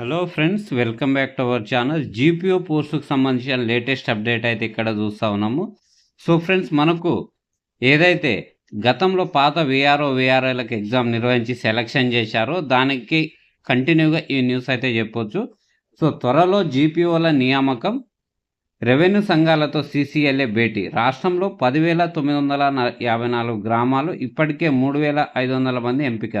Hello friends welcome back to our channel GPO పోస్టుకు సంబంధించిన latest update అయితే ఇక్కడ చూస్తూ ఉన్నాము. సో ఫ్రెండ్స్ మనకు ఏదైతే గతంలో పాత విఆర్ఓ విఆర్ఓలకు ఎగ్జామ్ నిర్వహించి సెలక్షన్ చేశారో దానికి కంటిన్యూగా ఈ న్యూస్ అయితే చెప్పొచ్చు. సో త్వరలో జీపీఓల నియామకం రెవెన్యూ సంఘాలతో సీసీఎల్ఏ భేటీ. రాష్ట్రంలో పదివేల తొమ్మిది వందల యాభై నాలుగు గ్రామాలు ఇప్పటికే మూడు వేల ఐదు వందల మంది ఎంపిక.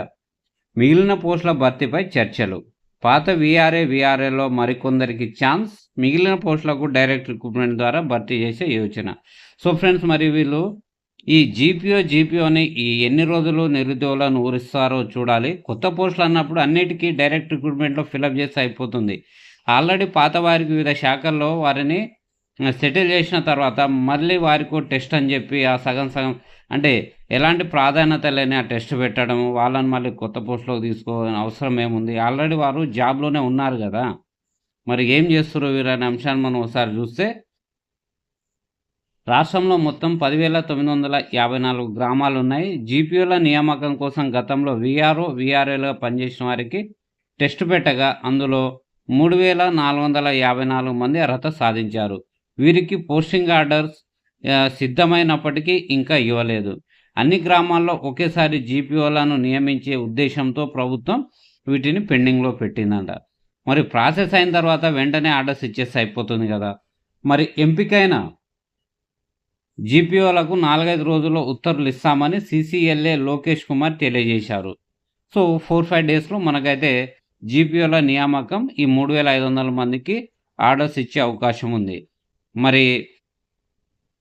మిగిలిన పోస్టుల భర్తీపై చర్చలు. పాత విఆర్ఏ విఆర్ఏలో మరికొందరికి ఛాన్స్ మిగిలిన పోస్టులకు డైరెక్ట్ రిక్రూట్మెంట్ ద్వారా భర్తీ చేసే యోచన. సో ఫ్రెండ్స్ మరి వీళ్ళు ఈ జీపీఓ జీపీఓని ఈ ఎన్ని రోజులు నిరుద్యోగులను ఊరిస్తారో చూడాలి. కొత్త పోస్టులు అన్నప్పుడు అన్నిటికీ డైరెక్ట్ రిక్రూట్మెంట్లో ఫిలప్ చేసి అయిపోతుంది. ఆల్రెడీ పాత వారికి వివిధ శాఖల్లో వారిని సెటిల్ చేసిన తర్వాత మళ్ళీ వారికి టెస్ట్ అని చెప్పి ఆ సగం సగం అంటే ఎలాంటి ప్రాధాన్యత లేని ఆ టెస్ట్ పెట్టడం వాళ్ళని మళ్ళీ కొత్త పోస్టులోకి తీసుకోవాలని అవసరం ఏముంది? ఆల్రెడీ వారు జాబ్లోనే ఉన్నారు కదా. మరి ఏం చేస్తారు వీరనే అంశాన్ని మనం ఒకసారి చూస్తే రాష్ట్రంలో మొత్తం పదివేల తొమ్మిది వందల యాభై నాలుగు గ్రామాలు ఉన్నాయి జీపీఓల నియామకం కోసం గతంలో విఆర్ఓ విఆర్ఏలుగా పనిచేసిన వారికి టెస్ట్ పెట్టగా అందులో మూడు వేల నాలుగు వందల యాభై నాలుగు మంది అర్హత సాధించారు. వీరికి పోస్టింగ్ ఆర్డర్స్ సిద్ధమైనప్పటికీ ఇంకా ఇవ్వలేదు. అన్ని గ్రామాల్లో ఒకేసారి జీపీఓలను నియమించే ఉద్దేశంతో ప్రభుత్వం వీటిని పెండింగ్లో పెట్టిందంట. మరి ప్రాసెస్ అయిన తర్వాత వెంటనే ఆర్డర్స్ ఇచ్చేసి అయిపోతుంది కదా. మరి ఎంపికైన జీపీఓలకు నాలుగైదు రోజుల్లో ఉత్తర్వులు ఇస్తామని సీసీఎల్ఏ లోకేష్ కుమార్ తెలియజేశారు. సో ఫోర్ ఫైవ్ డేస్లో మనకైతే జీపీఓల నియామకం ఈ మూడు వేల ఐదు వందల మందికి ఆర్డర్స్ ఇచ్చే అవకాశం ఉంది. మరి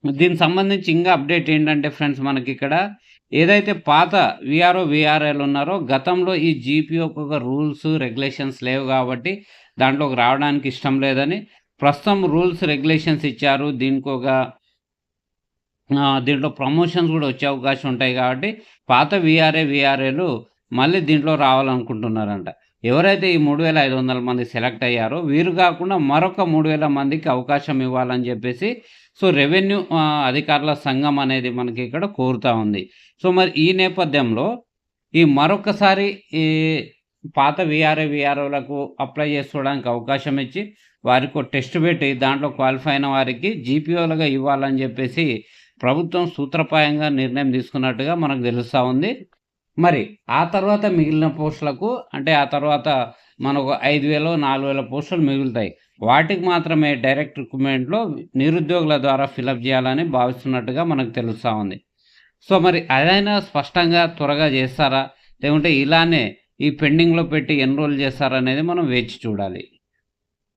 దీనికి సంబంధించి ఇంకా అప్డేట్ ఏంటంటే ఫ్రెండ్స్ మనకి ఇక్కడ ఏదైతే పాత విఆర్ఓ విఆర్ఎల్ ఉన్నారో గతంలో ఈ జీపీఓకి ఒక రూల్స్ రెగ్యులేషన్స్ లేవు కాబట్టి దాంట్లోకి రావడానికి ఇష్టం లేదని ప్రస్తుతం రూల్స్ రెగ్యులేషన్స్ ఇచ్చారు. దీనికి ఒక దీంట్లో ప్రమోషన్స్ కూడా వచ్చే అవకాశం ఉంటాయి కాబట్టి పాత విఆర్ఏ విఆర్ఏలు మళ్ళీ దీంట్లో రావాలనుకుంటున్నారంట. ఎవరైతే ఈ మూడు వేల ఐదు వందల మంది సెలెక్ట్ అయ్యారో వీరు కాకుండా మరొక మూడు వేల మందికి అవకాశం ఇవ్వాలని చెప్పేసి సో రెవెన్యూ అధికారుల సంఘం అనేది మనకి ఇక్కడ కోరుతూ ఉంది. సో మరి ఈ నేపథ్యంలో ఈ మరొకసారి ఈ పాత విఆర్ఏ విఆర్ఓలకు అప్లై చేసుకోవడానికి అవకాశం ఇచ్చి వారికి టెస్ట్ పెట్టి దాంట్లో క్వాలిఫై అయిన వారికి జీపీఓలుగా ఇవ్వాలని చెప్పేసి ప్రభుత్వం సూత్రప్రాయంగా నిర్ణయం తీసుకున్నట్టుగా మనకు తెలుస్తూ ఉంది. మరి ఆ తర్వాత మిగిలిన పోస్టులకు అంటే ఆ తర్వాత మనకు ఐదు వేలు నాలుగు వేల పోస్టులు మిగులుతాయి. వాటికి మాత్రమే డైరెక్ట్ రిక్రూట్మెంట్లో నిరుద్యోగుల ద్వారా ఫిలప్ చేయాలని భావిస్తున్నట్టుగా మనకు తెలుస్తూ ఉంది. సో మరి అదైనా స్పష్టంగా త్వరగా చేస్తారా? లేకుంటే ఇలానే ఈ పెండింగ్లో పెట్టి ఎన్రోల్ చేస్తారనేది మనం వేచి చూడాలి.